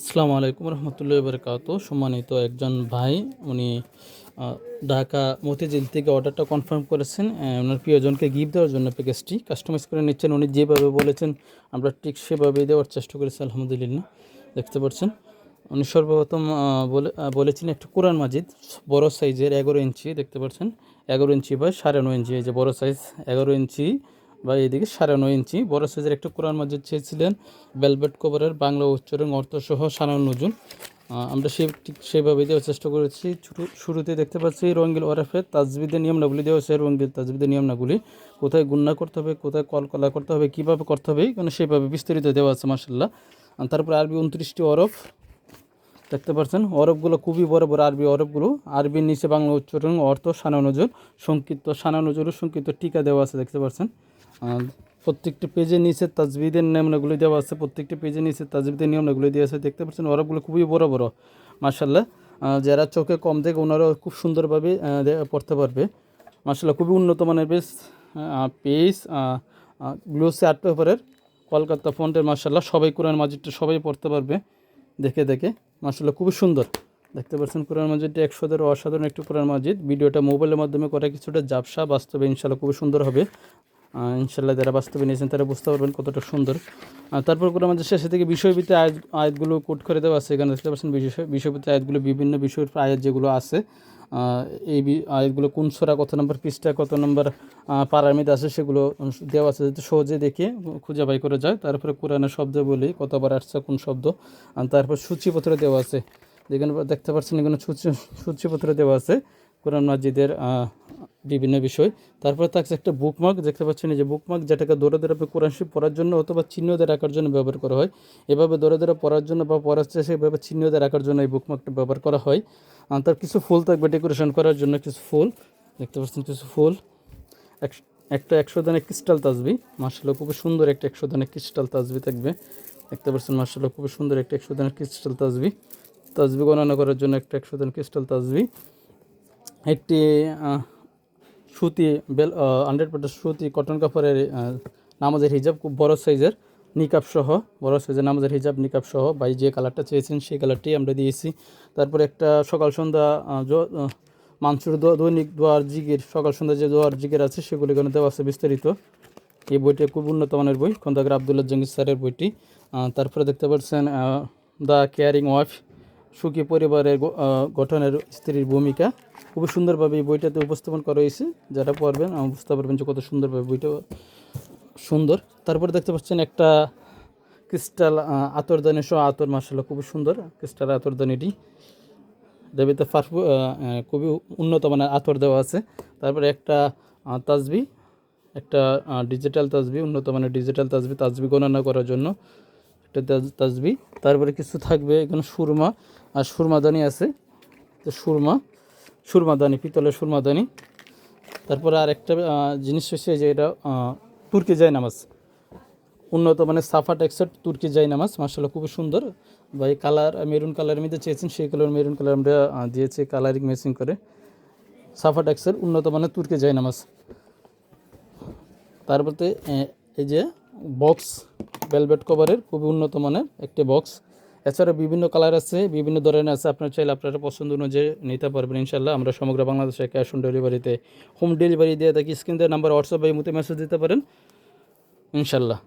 আসসালামু আলাইকুম রহমতুল্লাহ বরকাত সম্মানিত একজন ভাই, উনি ঢাকা মতিঝিল থেকে অর্ডারটা কনফার্ম করেছেন। ওনার প্রিয়জনকে গিফট দেওয়ার জন্য প্যাকেজটি কাস্টমাইজ করে নিচ্ছেন। উনি যেভাবে বলেছেন, আমরা ঠিক সেভাবেই দেওয়ার চেষ্টা করেছি, আলহামদুলিল্লাহ। দেখতে পাচ্ছেন, উনি সর্বপ্রথম বলে বলেছেন একটা কোরআন মাজিদ, বড় সাইজের এগারো ইঞ্চি। দেখতে পাচ্ছেন, এগারো ইঞ্চি বা সাড়ে নয় ইঞ্চি, এই যে বড় সাইজ, এগারো ইঞ্চি বা এদিকে সাড়ে নয় ইঞ্চি। বড় সাইজের একটা কোরআন মাজিদ চেয়েছিলেন। ভেলভেট কভারের বাংলা উচ্চারণ, অর্থসহ সানান নজুন আমরা সে ঠিক সেভাবে দেওয়ার চেষ্টা করেছি। শুরু- শুরুতে দেখতে পাচ্ছি রঙ্গিল ওরফে তাজবিদের নিয়মনাগুলি দেওয়া হয়েছে রঙ্গিল তাজবিদের নিয়মনাগুলি কোথায় গুন্না করতে হবে, কোথায় কলকলা করতে হবে, কীভাবে করতে হবে মানে সেভাবে বিস্তারিত দেওয়া আছে মার্শাল্লাহ তারপরে আরবি উনত্রিশটি অরফ দেখতে পাচ্ছেন অরবগুলো খুবই বড় বড় আরবি অরবগুলো আরবির নিচে বাংলা উচ্চারণ, অর্থ সানা নজর সংক্ষিপ্ত সানা নজর সংক্ষিপ্ত টিকা দেওয়া আছে, দেখতে পাচ্ছেন। প্রত্যেকটি পেজের নিচে তাজবিদের নিয়মনাগুলি দেওয়া আছে, প্রত্যেকটি পেজের নিচে তাজবিদের নিয়মনাগুলি দেওয়া আছে, দেখতে পাচ্ছেন অরবগুলো খুবই বড় বড় মার্শাল্লাহ যারা চোখে কম দেখে ওনারাও খুব সুন্দরভাবে পড়তে পারবে। মার্শাল্লাহ খুবই উন্নত মানের পেজ পেজ গ্লোসি আর্ট পেপারের কলকাতা ফন্টের মার্শাল্লাহ সবাই কোরআন মাজিদটা সবাই পড়তে পারবে, দেখে দেখে মার্শাল্লাহ খুবই সুন্দর। দেখতে পাচ্ছেন কোরআন মাজিদটা একশোদের অসাধারণ একটি কোরআন মাজিদ, ভিডিওটা মোবাইলের মাধ্যমে করা কিছুটা জাপসা বাস্তবে ইনশাল্লাহ খুবই সুন্দর হবে। ইনশাল্লাহ যারা বাস্তবে নিয়েছেন তারা বুঝতে পারবেন কতটা সুন্দর। তারপর কোরআন আমাদের শেষে থেকে বিষয়ভিত্তিক আয়াত আয়াতগুলো কোট করে দেওয়া আছে এখানে দেখতে পাচ্ছেন বিষয় বিষয়ভিত্তিক আয়াতগুলো বিভিন্ন বিষয়ের আয়াত যেগুলো আছে। এই আয়াতগুলো কোন সোরা, কত নম্বর পৃষ্ঠা, কত নম্বর পারামিদ আছে সেগুলো দেওয়া আছে। যাতে সহজে দেখে খুঁজে বাই করে যায়। তারপরে কোরআনের শব্দ বলি, কতবার আসছে, কোন শব্দ। তারপর সূচিপত্র দেওয়া আছে। যেখানে দেখতে পাচ্ছেন এখানে সূচি সূচিপত্র দেওয়া আছে। কোরআন মাজিদের বিভিন্ন বিষয়। তারপরে থাকছে একটা বুকমার্ক দেখতে পাচ্ছেন এই যে বুকমার্ক যেটাকে দৌড়ে দৌড়ে কোরআন শিব পড়ার জন্য অথবা চিহ্ন দিয়ে রাখার জন্য ব্যবহার করা হয়। এভাবে দৌড়ে দৌড়ে পড়ার জন্য বা পড়ার চেষ্টা সেভাবে চিহ্ন দিয়ে রাখার জন্য এই বুকমার্কটা ব্যবহার করা হয়। তার কিছু ফুল থাকবে ডেকোরেশন করার জন্য কিছু ফুল। দেখতে পাচ্ছেন কিছু ফুল। এক- একটা একশো দানের ক্রিস্টাল তাজবি। মার্শাল্লাহ খুবই সুন্দর একটা একশো দানের ক্রিস্টাল তাজবি থাকবে। দেখতে পাচ্ছেন মার্শাল্লাহ খুবই সুন্দর একটা একশো দানের ক্রিস্টাল তাজবি। তাজবি গণনা করার জন্য একটা একশো দানের ক্রিস্টাল তাজবি। একটি সুতি বেল হান্ড্রেড পার্সেন্ট সুতি কটন কাপড়ের নামাজের হিজাব, খুব বড় সাইজের নিকাপ সহ, বড় সাইজের নামাজের হিজাব নিকাপ সহ, ভাই যে কালারটা চেয়েছেন সেই কালারটি আমরা দিয়েছি। তারপরে একটা সকাল সন্ধ্যা মানসুর দৈনিক দোয়ার জিগির, সকাল সন্ধ্যা যে দোয়ার জিগের আছে সেগুলো এখানে দেওয়া আছে বিস্তারিত। এই বইটি খুব উন্নত মানের বই, খন্দকার আবদুল্লাহ জঙ্গির স্যারের বইটি। তারপরে দেখতে পাচ্ছেন দ্য কেয়ারিং ওয়াইফ সুখী পরিবারের গঠনের স্ত্রীর ভূমিকা। খুবই সুন্দরভাবে এই বইটাতে উপস্থাপন করা হয়েছে। যারা পড়বেন আহ, বুঝতে পারবেন যে কত সুন্দরভাবে বইটা সুন্দর। তারপরে দেখতে পাচ্ছেন একটা ক্রিস্টাল আতরদানি সহ আতর মাসাল্লাহ খুবই সুন্দর। ক্রিস্টাল আতরদানিটি। দেবিতে ফার্ফু খুবই উন্নত মানের আতর দেওয়া আছে। তারপরে একটা তাজবি একটা ডিজিটাল তাজবি উন্নত মানের ডিজিটাল তাজবি তাজবি গণনা করার জন্য একটা তাজ- তাজবি। তারপরে কিছু থাকবে এখানে সুরমা আর সুরমাদানি আছে। তো সুরমা সুরমাদানি, পিতলের সুরমাদানি। তারপরে আর একটা জিনিস হচ্ছে যে এটা তুর্কি যায় নামাজ উন্নত মানের সাফা টেক্সট তুর্কি যাই নামাজ মার্শাল্লাহ খুবই সুন্দর। বা এই কালার, মেরুন কালারের মধ্যে চেয়েছেন, সেই কালার মেরুন কালার আমরা দিয়েছি, কালারিং ম্যাচিং করে। সাফা টেক্সের উন্নত মানের তুর্কি যাই নামাজ তারপরে এই যে, বক্স, ভেলভেট কভারের খুবই উন্নত মানের একটি বক্স। এছাড়া বিভিন্ন কালার আছে, বিভিন্ন ধরনের আছে। আপনার চাইলে আপনারা পছন্দ অনুযায়ী নিতে পারবেন ইনশাল্লাহ আমরা সমগ্র বাংলাদেশে ক্যাশ অন ডেলিভারিতে হোম ডেলিভারি দিয়ে থাকি। স্ক্রিন নাম্বার হোয়াটসঅ্যাপে মতো মেসেজ দিতে পারেন ইনশাল্লাহ